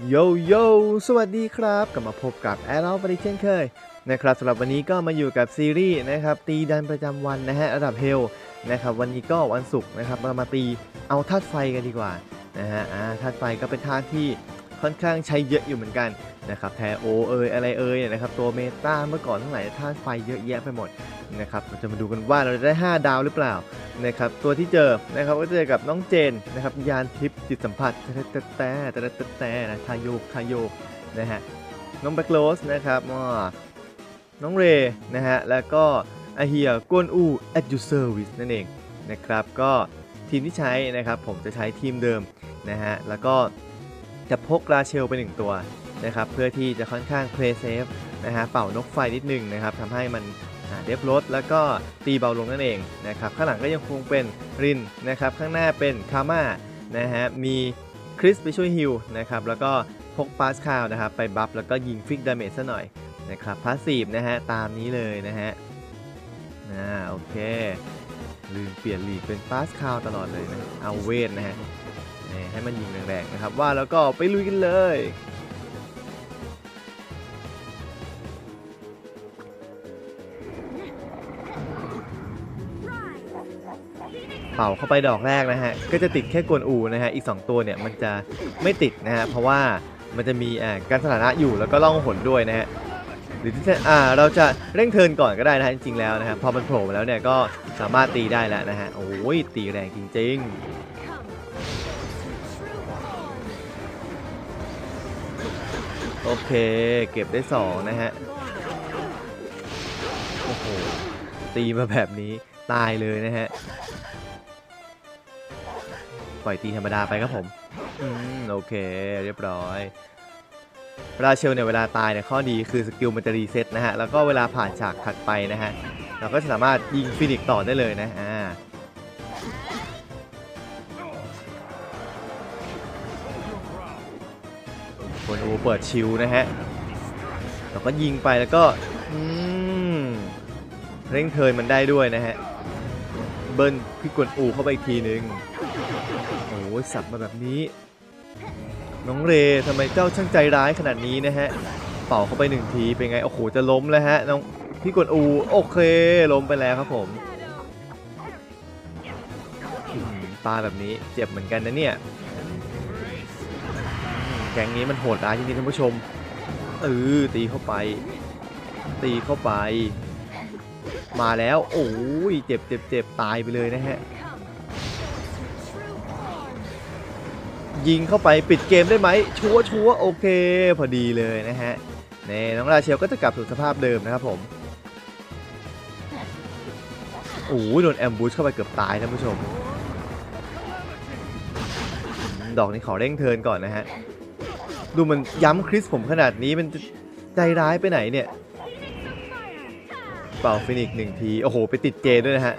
โยโย่สวัสดีครับ กลับมาพบกับแอร์เราปริเช่นเคยนะครับสำหรับวันนี้ก็มาอยู่กับซีรีส์นะครับตีดันประจำวันนะฮะระดับเฮลนะครับวันนี้ก็วันศุกร์นะครับเรามาตีเอาธาตุไฟกันดีกว่านะฮะธาตุไฟก็เป็นธาตุที่ ค่อนข้างใช้เยอะอยู่เหมือนกันนะครับแทโอเอยอะไรเอยเนี่ยนะครับตัวเมตาเมื่อก่อนทั้งหลายธาตุไฟเยอะแยะไปหมดนะครับเราจะมาดูกันว่าเราจะได้ 5 ดาวหรือเปล่านะครับตัวที่เจอนะครับก็เจอกับน้องเจนนะครับยานทิพย์จิตสัมผัสแต่แต่แต่แต่แต่แต่นะทายโยกทายโยกนะฮะน้องแบคโลสนะครับน้องเรนะฮะแล้วก็อาเฮียกวนอู at your service นั่นเองนะครับก็ทีมที่ใช้นะครับผมจะใช้ทีมเดิมนะฮะแล้วก็ จะพกราเชลไปหนึ่งตัวนะครับเพื่อที่จะค่อนข้าง play safe นะฮะเป่านกไฟนิดนึงนะครับทำให้มันเดฟลดแล้วก็ตีเบาลงนั่นเองนะครับข้างหลังก็ยังคงเป็นรินนะครับข้างหน้าเป็นคาม่านะฮะมีคริสไปช่วยฮิลนะครับแล้วก็พกปาสคาวนะครับไปบัฟแล้วก็ยิงฟิกดาเมจซะหน่อยนะครับพาสซีฟนะฮะตามนี้เลยนะฮะอ่าโอเคลืมเปลี่ยนลีกเป็นปาสคาวตลอดเลยนะเอาเวทนะฮะ นี่ให้มันยิงแรงๆนะครับ ว่าแล้วก็ไปลุยกันเลยเป่าเข้าไปดอกแรกนะฮะ ก็จะติดแค่กวนอูนะฮะ อีก 2 ตัวเนี่ยมันจะไม่ติดนะฮะ เพราะว่ามันจะมีอ่าการสถานะอยู่แล้วก็ล่องหนด้วยนะฮะ หรือที่จะอ่าเราจะเร่งเทินก่อนก็ได้นะฮะจริงๆแล้วนะฮะพอมันโผล่มาแล้วเนี่ยก็สามารถตีได้แล้วนะฮะ โอ้ยตีแรงจริง ๆ โอเค เก็บได้2นะฮะ โอ้โห ตีมาแบบนี้ตายเลยนะฮะ ปล่อยตีธรรมดาไปครับผม อืม โอเค เรียบร้อยราเชลเนี่ยเวลาตายเนี่ยข้อดีคือสกิลมันจะรีเซ็ตนะฮะ แล้วก็เวลาผ่านฉากถัดไปนะฮะ เราก็สามารถยิงฟินิกต่อได้เลยนะ อ่า คนอูเปิดชิลนะฮะเราก็ยิงไปแล้วก็อืมเร่งเทิร์นมันได้ด้วยนะฮะ เบิ้ลพี่กวนอูเข้าไปอีกทีนึงโอ้ยสับมาแบบนี้ น้องเรทำไมเจ้าช่างใจร้ายขนาดนี้นะฮะ เป่าเข้าไปหนึ่งทีเป็นไง โอ้โห จะล้มแล้วฮะน้องพี่กวนอูโอเค ล้มไปแล้วครับผมอื้อหือปลาแบบนี้เจ็บเหมือนกันนะเนี่ย แก๊งนี้มันโหดร้ายจริงๆท่านผู้ชมเออตีเข้าไป ตีเข้าไป มาแล้วโอ้ยเจ็บเจ็บเจ็บตายไปเลยนะฮะยิงเข้าไปปิดเกมได้ไหมชัวชัวโอเค พอดีเลยนะฮะนี่น้องราเชลก็จะกลับสู่สภาพเดิมนะครับผมโอ้โดนแอมบูชเข้าไปเกือบตายท่านผู้ชม ดอกนี้ขอเร่งเทินก่อนนะฮะ ดูมันย้ำคริสผมขนาดนี้มันใจร้ายไปไหนเนี่ย เป่าฟินิกหนึ่งที โอ้โห ไปติดเจด้วยนะฮะ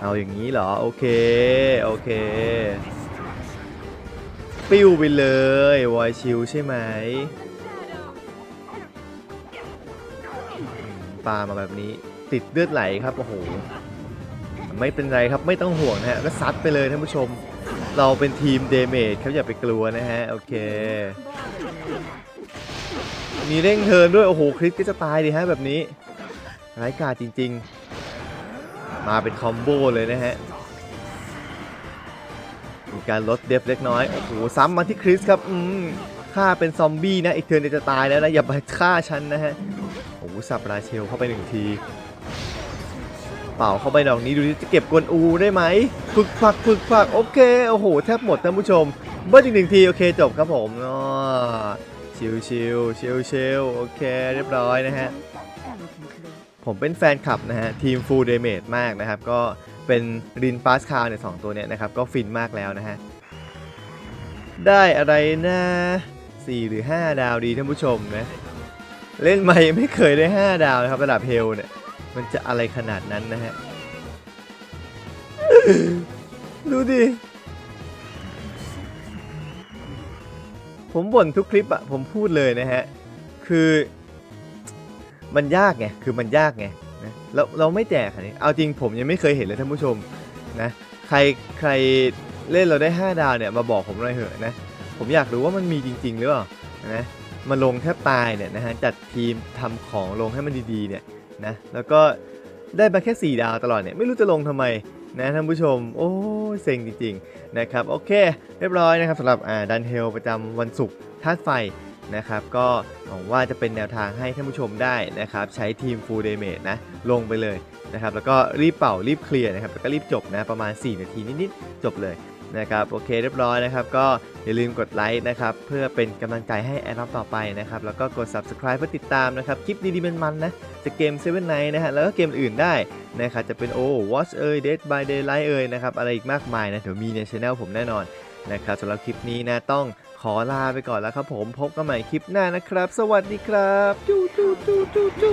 เอาอย่างนี้เหรอ โอเค โอเค ปิ้วไปเลยวอยชิลใช่ไหมอืมปามาแบบนี้ติดเลือดไหลครับ โอ้โห ไม่เป็นไรครับไม่ต้องห่วงนะฮะ ก็ซัดไปเลยท่านผู้ชม เราเป็นทีมเดเมจครับอย่าไปกลัวนะฮะ โอเค มีเร่งเทิร์นด้วย โอ้โห คลิปก็จะตายดีฮะ แบบนี้ไร้กาจจริง ๆ มาเป็นคอมโบเลยนะฮะ มีการลดเดฟเล็กน้อย โอ้โห ซ้ำมาที่คริสครับ อืมฆ่าเป็นซอมบี้นะอีกเทิร์นเดียวจะตายแล้วนะ อย่ามาฆ่าฉันนะฮะ โอ้โหสับราเชลเข้าไปหนึ่งที เป่าเข้าไปดอกนี้ดูดิจะเก็บกวนอูได้ไหมฝึกฝักฝึกฝักโอเคโอ้โหแทบหมดท่านผู้ชมเบิ้ลอีกหนึ่งทีโอเคจบครับผมอ๋อชิวชิวชิวชิวโอเคเรียบร้อยนะฮะผมเป็นแฟนคลับนะฮะทีมฟูลเดเมจมากนะครับ ก็เป็นรินปาสคาเนี่ยสองตัวเนี่ยนะครับ ก็ฟินมากแล้วนะฮะ ได้อะไรนะ 4 หรือ 5 ดาวดีท่านผู้ชมนะ เล่นมายังไม่เคยได้ 5 ดาวนะครับ ระดับเฮลเนี่ย มันจะอะไรขนาดนั้นนะฮะ ดูดิ ผมบ่นทุกคลิปอะผมพูดเลยนะฮะ คือมันยากไง คือมันยากไงนะเราเราไม่แจกอันนี้เอาจริงผมยังไม่เคยเห็นเลยท่านผู้ชมนะ ใครใครเล่นเราได้ 5 ดาวเนี่ยมาบอกผมหน่อยเถอะนะ ผมอยากรู้ว่ามันมีจริง ๆ หรือเปล่านะมาลงแทบตายเนี่ยนะฮะจัดทีมทำของลงให้มันดีๆเนี่ย นะ แล้วก็ได้มาแค่ 4 ดาวตลอดเนี่ย ไม่รู้จะลงทำไมนะท่านผู้ชม โอ้เซ็งจริงๆนะครับ โอเค เรียบร้อยนะครับสำหรับดันเฮลประจำวันศุกร์ธาตุไฟนะครับก็หวังว่าจะเป็นแนวทางให้ท่านผู้ชมได้นะครับ ใช้ทีม Full Damage นะ ลงไปเลยนะครับ แล้วก็รีบเป่ารีบเคลียร์นะครับ แล้วก็รีบจบนะ ประมาณ 4 นาทีนิด ๆ จบเลย นะครับโอเคเรียบร้อยนะครับ ก็อย่าลืมกดไลค์นะครับเพื่อเป็นกำลังใจให้แอดรับต่อไปนะครับแล้วก็กด subscribe เพื่อติดตามนะครับคลิปดีๆมันๆนะจากเกม Seven Night นะฮะแล้วก็เกมอื่นได้นะครับจะเป็นโอ้ Watch เอ่ย Dead by Daylight เอ่ยนะครับอะไรอีกมากมายนะเดี๋ยวมีในช anel ผมแน่นอนนะครับสำหรับคลิปนี้นะต้องขอลาไปก่อนแล้วครับผมพบกันใหม่คลิปหน้านะครับ สวัสดีครับจูจูจูจูจู